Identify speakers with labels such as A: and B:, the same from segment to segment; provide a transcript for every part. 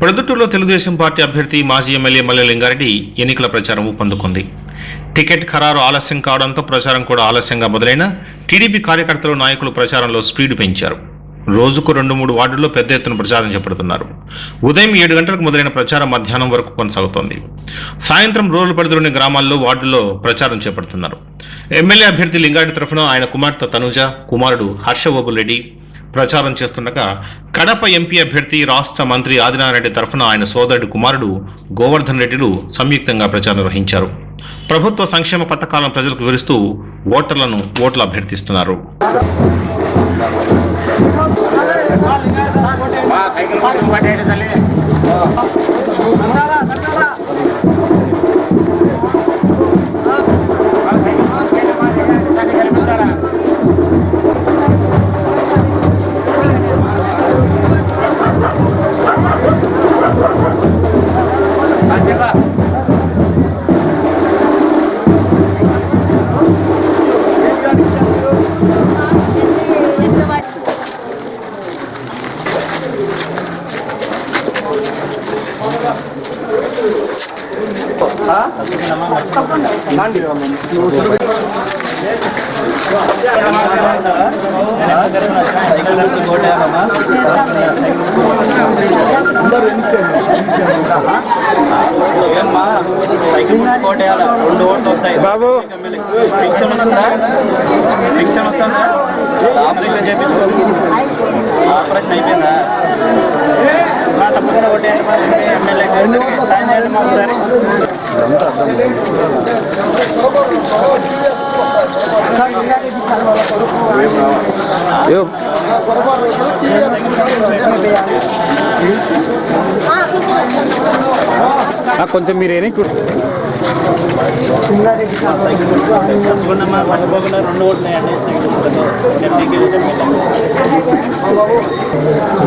A: ప్రొద్దుటూరులో తెలుగుదేశం పార్టీ అభ్యర్థి మాజీ ఎమ్మెల్యే మల్లె లింగారెడ్డి ఎన్నికల ప్రచారం ఊపందుకుంది. టికెట్ ఖరారు ఆలస్యం కావడంతో ప్రచారం కూడా ఆలస్యంగా మొదలైన టీడీపీ కార్యకర్తలు నాయకులు ప్రచారంలో స్పీడ్ పెంచారు. రోజుకు రెండు మూడు వార్డుల్లో పెద్ద ఎత్తున ప్రచారం చేపడుతున్నారు. ఉదయం ఏడు గంటలకు మొదలైన ప్రచారం మధ్యాహ్నం వరకు కొనసాగుతోంది. సాయంత్రం రూరల్ పరిధిలోని గ్రామాల్లో వార్డుల్లో ప్రచారం చేపడుతున్నారు. ఎమ్మెల్యే అభ్యర్థి లింగారెడ్డి తరఫున ఆయన కుమార్తె తనుజ కుమారుడు హర్షబాబు రెడ్డి ప్రచారం చేస్తుండగా కడప ఎంపీ అభ్యర్థి రాష్ట్ర మంత్రి ఆదినారాయణ తరఫున ఆయన సోదరుడి కుమారుడు గోవర్ధన్ రెడ్డిలు సంయుక్తంగా ప్రచారం నిర్వహించారు. ప్రభుత్వ సంక్షేమ పథకాలను ప్రజలకు వివరిస్తూ ఓటర్లను ఓట్లు అభ్యర్థిస్తున్నారు.
B: సైకిల్ బాబు. పింఛన్ వస్తుందా? పింఛన్ వస్తుందా? ఆపరేషన్ చేయించుకో. ఆపరేషన్ అయిపోయిందా?
C: కొంచెం మీరు ఏని
B: మా రెండు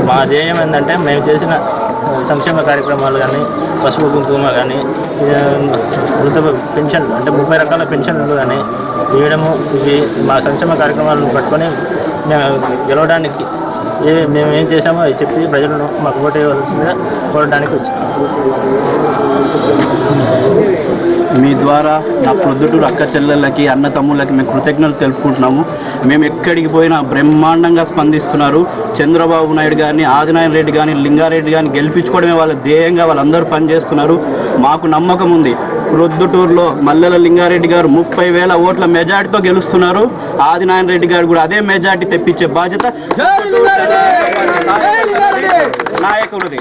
B: మా ధ్యేయం ఏంటంటే మేము చేసిన సంక్షేమ కార్యక్రమాలు కానీ పసుపు కుంకుమ కానీ వృద్ధ పెన్షన్ అంటే ముప్పై రకాల పెన్షన్లు కానీ ఇవ్వడము ఇవి మా సంక్షేమ కార్యక్రమాలను పట్టుకొని గెలవడానికి ఏ మేము ఏం చేసామో అది చెప్పి ప్రజలను మాకు ఓటు వేయవలసిందిగా కోరడానికి వచ్చాము
C: మీ ద్వారా నా ప్రొద్దుటూరు అక్క చెల్లెళ్ళకి అన్న తమ్ముళ్ళకి మేము కృతజ్ఞతలు తెలుపుకుంటున్నాము. మేము ఎక్కడికి పోయినా బ్రహ్మాండంగా స్పందిస్తున్నారు. చంద్రబాబు నాయుడు గారిని ఆదినారాయణ రెడ్డి కానీ లింగారెడ్డి కానీ గెలిపించుకోవడమే వాళ్ళ ధ్యేయంగా వాళ్ళందరూ పనిచేస్తున్నారు. మాకు నమ్మకం ఉంది. ప్రొద్దుటూరులో మల్లెల లింగారెడ్డి గారు ముప్పై వేల ఓట్ల మెజార్టీతో గెలుస్తున్నారు. ఆదినారాయణ రెడ్డి గారు కూడా అదే మెజార్టీ తెప్పించే బాధ్యత. నాయకుడిది?